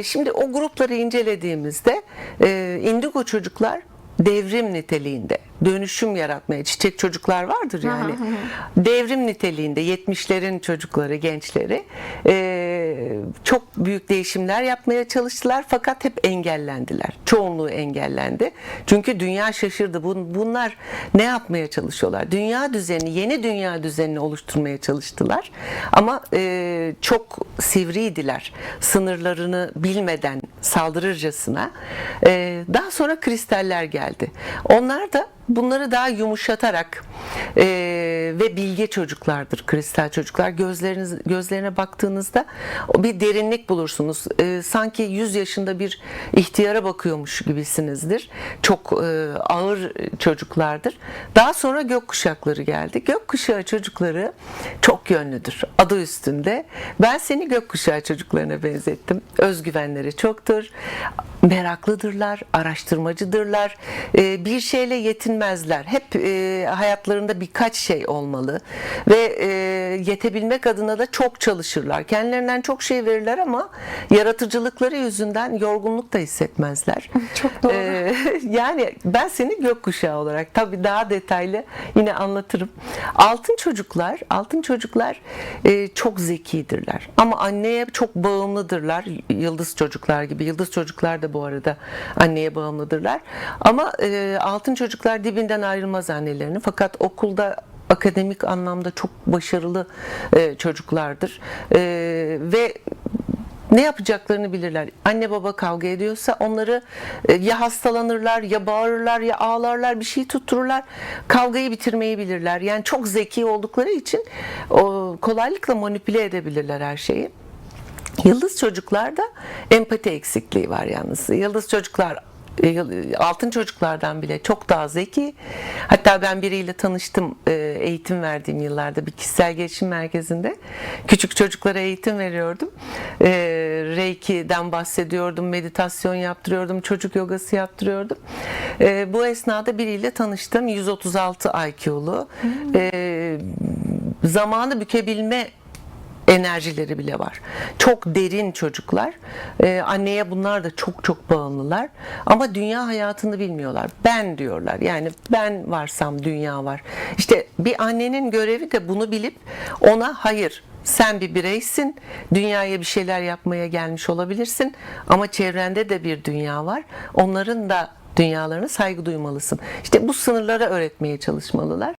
Ee, şimdi o grupları incelediğimizde e, indigo çocuklar devrim niteliğinde dönüşüm yaratmaya çiçek çocuklar vardır yani devrim niteliğinde 70'lerin çocukları gençleri e, çok büyük değişimler yapmaya çalıştılar fakat hep engellendiler. Çoğunluğu engellendi. Çünkü dünya şaşırdı. Bun- bunlar ne yapmaya çalışıyorlar? Dünya düzeni yeni dünya düzenini oluşturmaya çalıştılar. Ama e, çok sivriydiler. Sınırlarını bilmeden saldırırcasına E, daha sonra kristaller geldi onlar da bunları daha yumuşatarak e, ve bilge çocuklardır kristal çocuklar. Gözleriniz gözlerine baktığınızda bir derinlik bulursunuz. E, sanki 100 yaşında bir ihtiyara bakıyormuş gibisinizdir. Çok e, ağır çocuklardır. Daha sonra gökkuşakları geldi. Gökkuşağı çocukları çok yönlüdür adı üstünde. Ben seni gökkuşağı çocuklarına benzettim. Özgüvenleri çoktur meraklıdırlar araştırmacıdırlar. E, bir şeyle yetinmezler hep e, hayatlarında birkaç şey olmalı ve e, yetebilmek adına da çok çalışırlar kendilerinden çok şey verirler ama yaratıcılıkları yüzünden yorgunluk da hissetmezler Çok doğru. ee, yani ben seni gökkuşağı olarak tabii daha detaylı yine anlatırım. Altın çocuklar, altın çocuklar e, çok zekidirler. Ama anneye çok bağımlıdırlar. Yıldız çocuklar gibi. Yıldız çocuklar da bu arada anneye bağımlıdırlar. Ama e, altın çocuklar dibinden ayrılmaz annelerinin. Fakat okulda akademik anlamda çok başarılı e, çocuklardır. E, ve ne yapacaklarını bilirler. Anne baba kavga ediyorsa onları e, ya hastalanırlar ya bağırırlar ya ağlarlar bir şey tuttururlar. Kavgayı bitirmeyi bilirler. Yani çok zeki oldukları için kolaylıkla manipüle edebilirler her şeyi. Yıldız çocuklarda empati eksikliği var yalnız. Yıldız çocuklar altın çocuklardan bile çok daha zeki. Hatta ben biriyle tanıştım e, eğitim verdiğim yıllarda bir kişisel gelişim merkezinde. Küçük çocuklara eğitim veriyordum. E, Reiki'den bahsediyordum, meditasyon yaptırıyordum, çocuk yogası yaptırıyordum. E, Bu esnada biriyle tanıştım. 136 IQ'lu. E, Zamanı bükebilme enerjileri bile var. Çok derin çocuklar. Ee, anneye bunlar da çok çok bağımlılar. Ama dünya hayatını bilmiyorlar. Ben diyorlar. Yani ben varsam dünya var. İşte bir annenin görevi de bunu bilip ona hayır sen bir bireysin. Dünyaya bir şeyler yapmaya gelmiş olabilirsin. Ama çevrende de bir dünya var. Onların da dünyalarına saygı duymalısın. İşte bu sınırlara öğretmeye çalışmalılar.